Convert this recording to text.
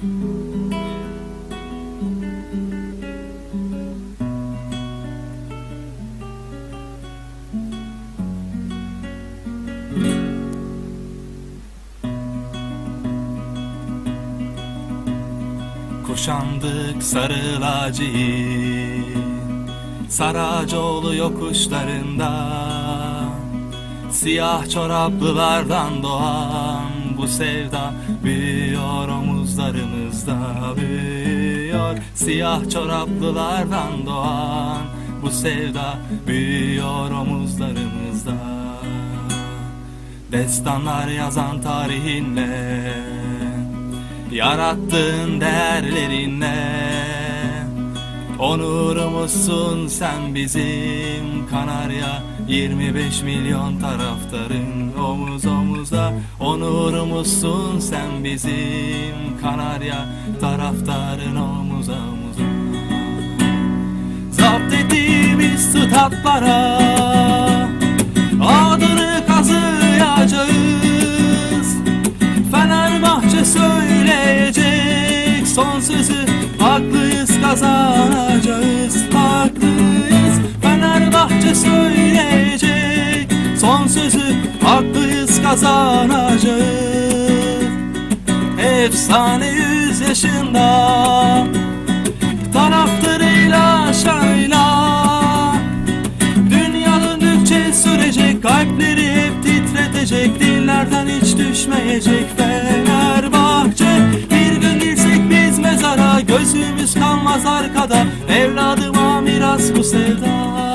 Koşandık sarılacıyı Saracoğlu yokuşlarında. Siyah çoraplılardan doğan bu sevda Büyüyor omuzlarımızda büyüyor. Siyah çoraplılardan doğan bu sevda Büyüyor omuzlarımızda. Destanlar yazan tarihinle Yarattığın değerlerinle. Onurumuzsun sen bizim Kanarya 25 milyon taraftarın omuz omuza Onurumuzsun sen bizim Kanarya taraftarın omuz omuza. Zapt ettiğimiz statlara Adını kazıyacağız. Fenerbahçe söyleyecek son sözü Haklıyız kazanacağız sözü Haklıyız kazanacağız. Efsane yüz yaşında Taraftarıyla şayla Dünya döndükçe sürecek Kalpleri hep titretecek Dillerden hiç düşmeyecek. Fenerbahçe Bir gün girsek biz mezara Gözümüz kalmaz arkada. Evladıma miras bu sevda